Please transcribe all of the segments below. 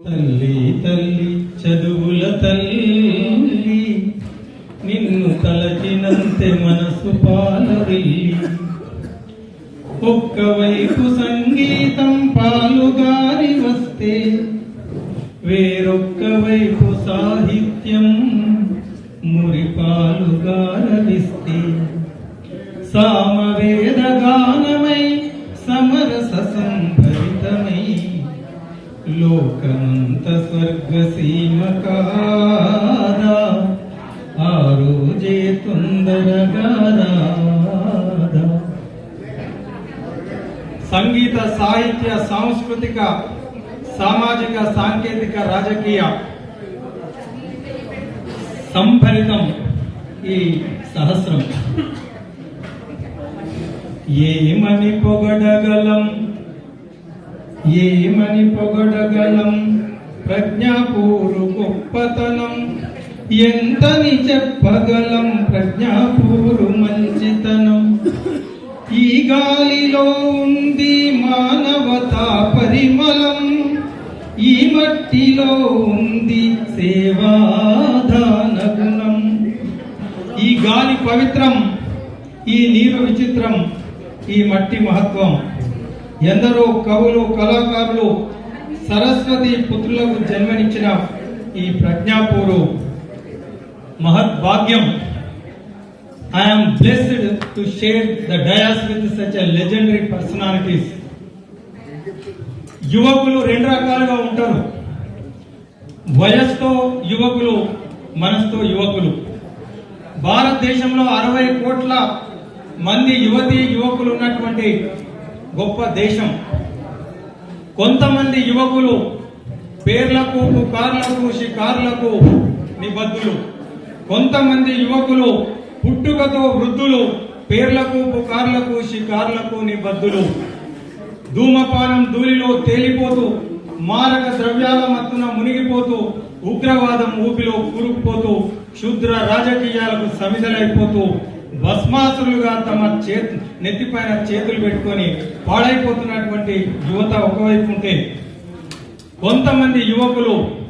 తల్లి తల్లి చదువుల తల్లి నిన్ను తలచినంతే మనసు పాలరిల్లి ఒక్కవైపు సంగీతం పాలుగారి వస్తే వేరొక్క వైపు సాహిత్యం మురిపాలుగారవిస్తే సామ లోకమంత స్వర్గసీమ కాదా ఆ రోజే తొందరగా సంగీత సాహిత్య సాంస్కృతిక సామాజిక సాంకేతిక రాజకీయ సంభరితం ఈ సహస్రం. ఏమని పొగడగలం? ఏమని పొగడగలం? ప్రజ్ఞాపూరు గొప్పతనం. ఎంతని చెప్పగలం? ప్రజ్ఞాపూరు మంచితనం. ఈ గాలిలో ఉంది మానవతా పరిమళం. ఈ మట్టిలో ఉంది సేవాదాన గుణం. ఈ గాలి పవిత్రం ఈ నీరు విచిత్రం ఈ మట్టి మహత్వం. ఎందరో కవులు కళాకారులు సరస్వతి పుత్రులకు జన్మనిచ్చిన ఈ Pragnapur మహద్భాగ్యం. I'm blessed to share the dais with such legendary personalities యువకులు రెండు రకాలుగా ఉంటారు. వయస్సుతో యువకులు మనసుతో యువకులు. భారతదేశంలో అరవై కోట్ల మంది యువతి యువకులు ఉన్నటువంటి గొప్ప దేశం. కొంతమంది యువకులు పేర్లకు పుకార్లకు షికార్లకు నిబద్ధులు. కొంతమంది యువకులు పుట్టుకతో వృద్ధులు పేర్లకు పుకార్లకు షికార్లకు నిబద్ధులు. ధూమపానం ధూళిలో తేలిపోతూ మారక ద్రవ్యాల మత్తున మునిగిపోతూ ఉగ్రవాదం ఊపిలో కూరుకుపోతూ క్షుద్ర రాజకీయాలకు సమిధలైపోతూ భస్మాసులుగా తమ చేతి నెత్తిపైన చేతులు పెట్టుకొని పాడైపోతున్నటువంటి యువత ఒకవైపు ఉంటే కొంతమంది యువకులు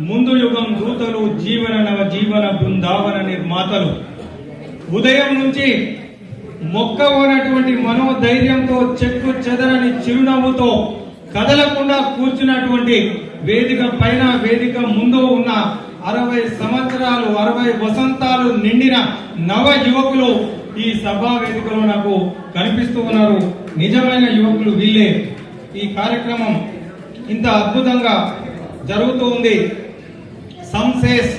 ముందు యుగం దూతలు జీవన నవ జీవన బృందావన నిర్మాతలు. ఉదయం నుంచి మొక్కవనటువంటి మనోధైర్యంతో చెక్కు చెదరని చిరునవ్వుతో కదలకుండా కూర్చున్నటువంటి వేదిక పైన వేదిక ముందు ఉన్న అరవై సంవత్సరాలు అరవై వసంతాలు నిండిన నవ యువకులు ఈ సభా వేదికలో నాకు కనిపిస్తూ ఉన్నారు. నిజమైన యువకులు వీళ్ళే. ఈ కార్యక్రమం ఇంత అద్భుతంగా జరుగుతూ ఉంది. Some says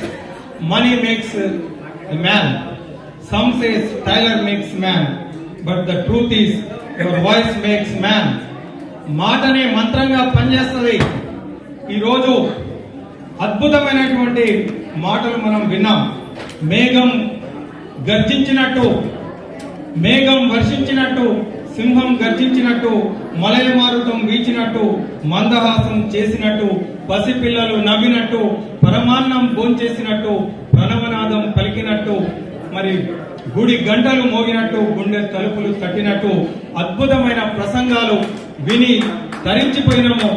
money makes man some says tailor makes man but the truth is your voice makes man మాటనే మంత్రంగా పనిచేస్తుంది. ఈరోజు అద్భుతమైనటువంటి మాటలు మనం విన్నాం. మేఘం గర్జించినట్టు మేఘం వర్షించినట్టు సింహం గర్జించినట్టు మలయ మారుతం వీచినట్టు మందహాసం చేసినట్టు పసిపిల్లలు నవ్వినట్టు పరమాన్నం భోంచేసినట్టు ప్రణవనాదం పలికినట్టు మరి గుడి గంటలు మోగినట్టు గుండె తలుపులు తట్టినట్టు అద్భుతమైన ప్రసంగాలు విని తరించిపోయినము.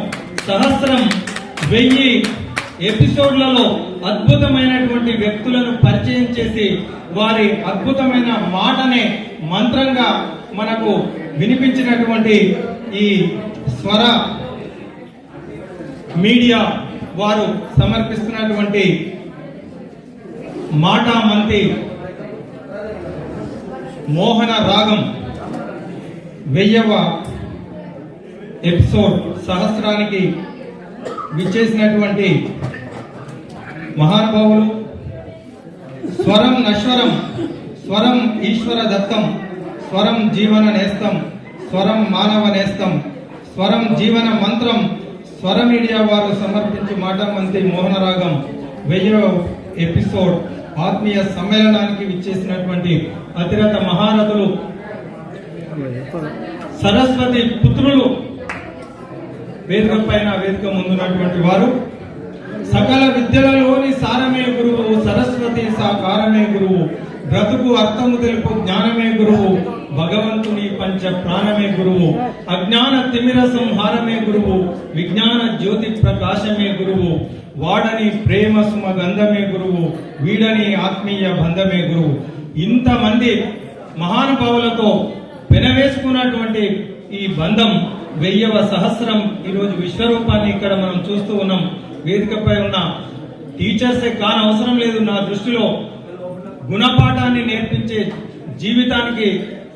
సహస్రం వెయ్యి ఎపిసోడ్లలో అద్భుతమైనటువంటి వ్యక్తులను పరిచయం చేసి వారి అద్భుతమైన మాటనే మంత్రంగా మనకు వినిపించినటువంటి ఈ స్వర మీడియా వారు సమర్పిస్తున్నటువంటి మాటా మంతి మోహన రాగం వెయ్యవ ఎపిసోడ్ సహస్రానికి విచ్చేసినటువంటి మహానుభావులు. స్వరం నశ్వరం స్వరం ఈశ్వర దత్తం స్వరం జీవన నేస్తం స్వరం మానవ నేస్తం స్వరం జీవన మంత్రం స్వర మీడియా వారు సమర్పించి మాట మంత్రి వెయ్యో ఎపిసోడ్ ఆత్మీయ సమ్మేళనానికి విచ్చేసినటువంటి అతిరత మహారథులు సరస్వతి పుత్రులు వేదిక పైన వేదిక ముందున్నటువంటి వారు సకల విద్యలలో బ్రతుకు అర్థము తెలుపు జ్ఞానమే గురువు. భగవంతుని పంచ ప్రాణమే గురువు. అజ్ఞాన తిమిర సంహారమే గురువు. విజ్ఞాన జ్యోతి ప్రకాశమే గురువు. వాడని ప్రేమ సుమ గంధమే గురువు. వీడని ఆత్మీయ బంధమే గురువు. ఇంతమంది మహానుభావులతో పెనవేసుకున్నటువంటి ఈ బంధం వెయ్యవ సహస్రం ఈరోజు విశ్వరూపాన్ని ఇక్కడ మనం చూస్తూ ఉన్నాం. వేదికపై ఉన్న టీచర్సే కాని అవసరం లేదు నా దృష్టిలో. గుణపాఠాన్ని నేర్పించే జీవితానికి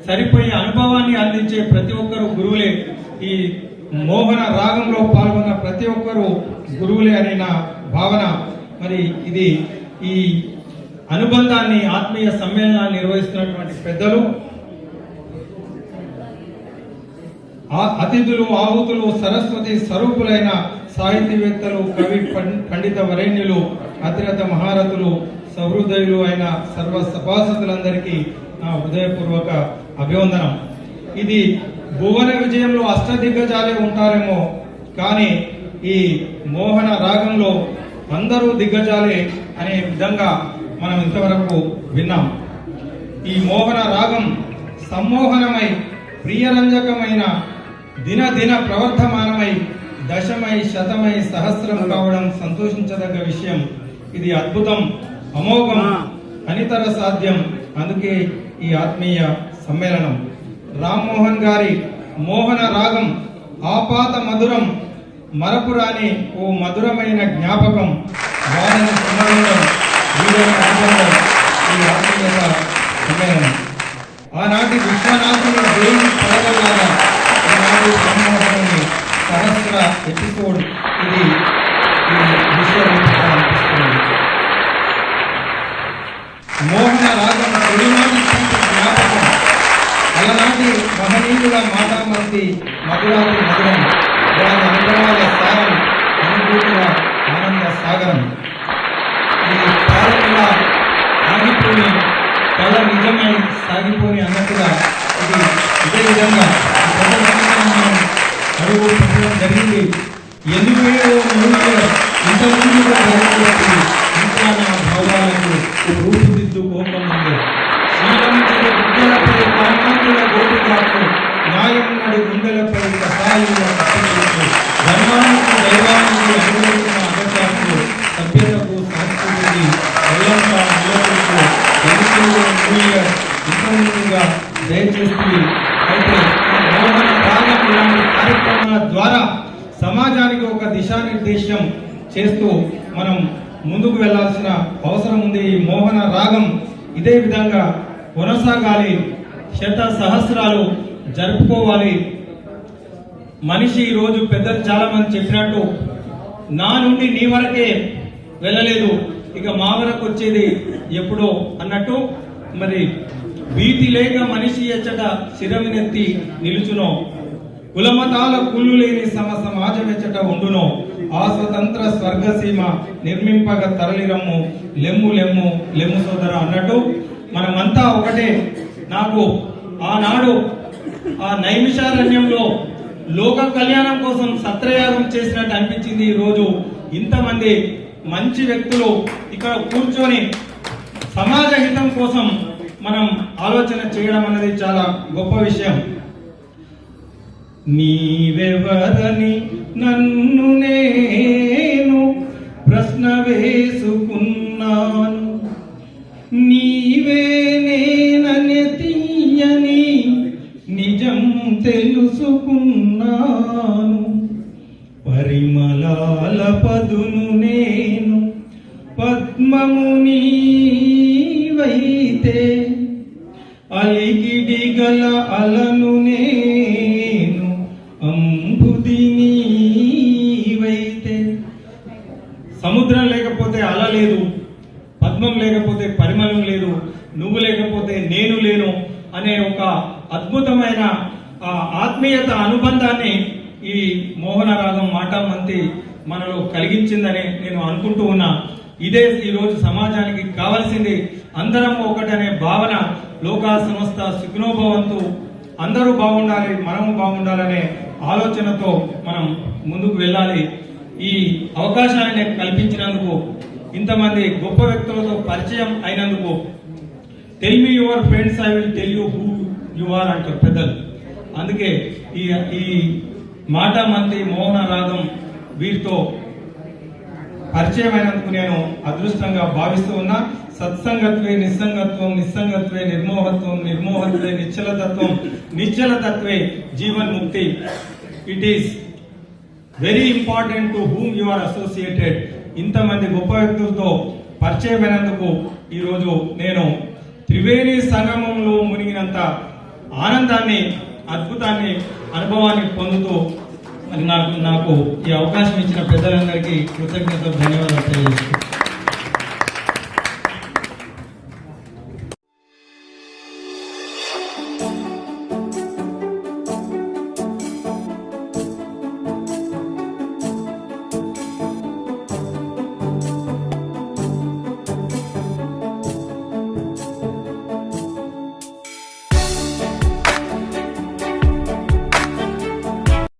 సరిపోయే అనుభవాన్ని అందించే ప్రతి ఒక్కరు గురువులే. ఈ మోహన రాగంలో పాల్గొన్న ప్రతి ఒక్కరు గురువులే అనే నా భావన. మరి ఇది ఈ అనుబంధాన్ని ఆత్మీయ సమ్మేళనాన్ని నిర్వహిస్తున్నటువంటి పెద్దలు. అతిథులు ఆహుతులు సరస్వతి స్వరూపులైన సాహితీవేత్తలు కవి పండిత వరేణ్యులు అతిరథ మహారథులు సహృదయులు అయిన సర్వ సభాసదులందరికీ నా హృదయపూర్వక అభివందనం. ఇది భువన విజయంలో అష్టదిగ్గజాలే ఉంటారేమో కానీ ఈ మోహన రాగంలో అందరూ దిగ్గజాలే అనే విధంగా మనం ఇంతవరకు విన్నాం. ఈ మోహన రాగం సమ్మోహనమై ప్రియరంజకమైన దిన దిన ప్రవర్ధమానమై దశమై శతమై సహస్రం కావడం సంతోషించదగ్గ విషయం. ఇది అద్భుతం. అమోఘం అనితర సాధ్యం. అందుకే ఈ ఆత్మీయ సమ్మేళనం. రామ్మోహన్ గారి మోహన రాగం ఆపాత మధురం మరపురాని ఓ మధురమైన జ్ఞాపకం. వారిని సుమరించడం వీరని అనుబంధం ఈ ఆత్మీయత సమ్మేళనం. ఆనాటి విశ్వనాథుని దేవి పడగలాగా ఈనాటి సహస్ర ఎపిసోడ్ ఇది. ఈ మోహన రాగం జ్ఞాపకం. అలనాటి మహనీయుల మాటామర్తి మధురాతి మధురం. వారి అనుభవాల సారం అనుభూతుల ఆనంద సాగరం. ఈ తారకుల ఆగిపోయి కళ నిజమై సాగిపోయి అన్నట్టుగా ఇది ఇదే విధంగా మనం అడుగు పెట్టడం జరిగింది ఎందుకు ఇంతకుముందు ఇంకా నా భావాలకు రూపుదిద్దుకోకముందు శ్రీరామచంద్ర గుడ్డలపై కామాంతుల గోపికాకు న్యాయమున్నడు గుండెలపై కసాయుల కట్టులకు ధర్మానికి దైవానికి అనుభవించిన అగత్యాలకు సభ్యతకు సంస్కృతికి వెల్లంతా నిలబడుతూ ఎన్నికల్లో మూల్య ఇంతకుముందుగా దయచేసి అయితే మోహన రాగం ఇలాంటి కార్యక్రమాల ద్వారా సమాజానికి ఒక దిశానిర్దేశం చేస్తూ మనం ముందుకు వెళ్ళాల్సిన అవసరం ఉంది. ఈ మోహన రాగం ఇదే విధంగా కొనసాగాలి. శత సహస్రాలు జరుపుకోవాలి. మనిషి ఈ రోజు పెద్దలు చాలా మంది చెప్పినట్టు నా నుండి నీ వరకే వెళ్ళలేదు. ఇక మా వరకు వచ్చేది ఎప్పుడో అన్నట్టు మరి భీతి లేక మనిషి ఎచ్చట శిరవినెత్తి నిలుచునో కులమతాల కుళ్ళు లేని సమ సమాజమెచ్చట ఉండునో. ఆ స్వతంత్ర స్వర్గసీమ నిర్మింపగ తరలిరమ్ము. లెమ్ము లెమ్ము లెమ్ము సోదర అన్నట్టు మనమంతా ఒకటే. నాకు ఆనాడు ఆ నైమిషారణ్యంలో లోక కళ్యాణం కోసం సత్రయాగం చేసినట్టు అనిపించింది ఈ రోజు. ఇంతమంది మంచి వ్యక్తులు ఇక్కడ కూర్చొని సమాజ హితం కోసం మనం ఆలోచన చేయడం అనేది చాలా గొప్ప విషయం. నీవెవరని నన్ను నేను ప్రశ్న వేసుకున్నాను నీవే నేనని తీయని నిజం తెలుసుకున్నాను. పరిమళాల పదును నేను పద్మముని వైతే అలిగిడి గల అలను నేను సముద్రం లేకపోతే అల లేదు పద్మం లేకపోతే పరిమళం లేదు నువ్వు లేకపోతే నేను లేను అనే ఒక అద్భుతమైన ఆ ఆత్మీయత అనుబంధాన్ని ఈ మోహనరాగం మాటామంతి మనలో కలిగించిందని నేను అనుకుంటూ ఉన్నా. ఇదే ఈరోజు సమాజానికి కావాల్సింది. అందరం ఒకటనే భావన లోకా సంస్థ సుఖనోభవంతు. అందరూ బాగుండాలి మనము బాగుండాలనే ఆలోచనతో మనం ముందుకు వెళ్ళాలి. ఈ అవకాశాన్ని కల్పించినందుకు ఇంతమంది గొప్ప వ్యక్తులతో పరిచయం అయినందుకు tell me your friends I will tell you who you are అంటారు పెద్దలు. అందుకే ఈ ఈ మాట మంత్రి మోహన రాగం వీరితో పరిచయమైనందుకు నేను అదృష్టంగా భావిస్తూ ఉన్నా. సత్సంగత్వే నిస్సంగత్వం నిస్సంగత్వే నిర్మోహత్వం నిర్మోహత్వే నిశ్చలతత్వం నిశ్చలతత్వే జీవన్ ముక్తి it is very important to whom you are associated ఇంతమంది గొప్ప వ్యక్తులతో పరిచయమైనందుకు ఈరోజు నేను త్రివేణి సంగమంలో మునిగినంత ఆనందాన్ని అద్భుతాన్ని అనుభవాన్ని పొందుతూ మరి నాకు నాకు ఈ అవకాశం ఇచ్చిన పెద్దలందరికీ కృతజ్ఞతలు ధన్యవాదాలు తెలియజేస్తున్నాను.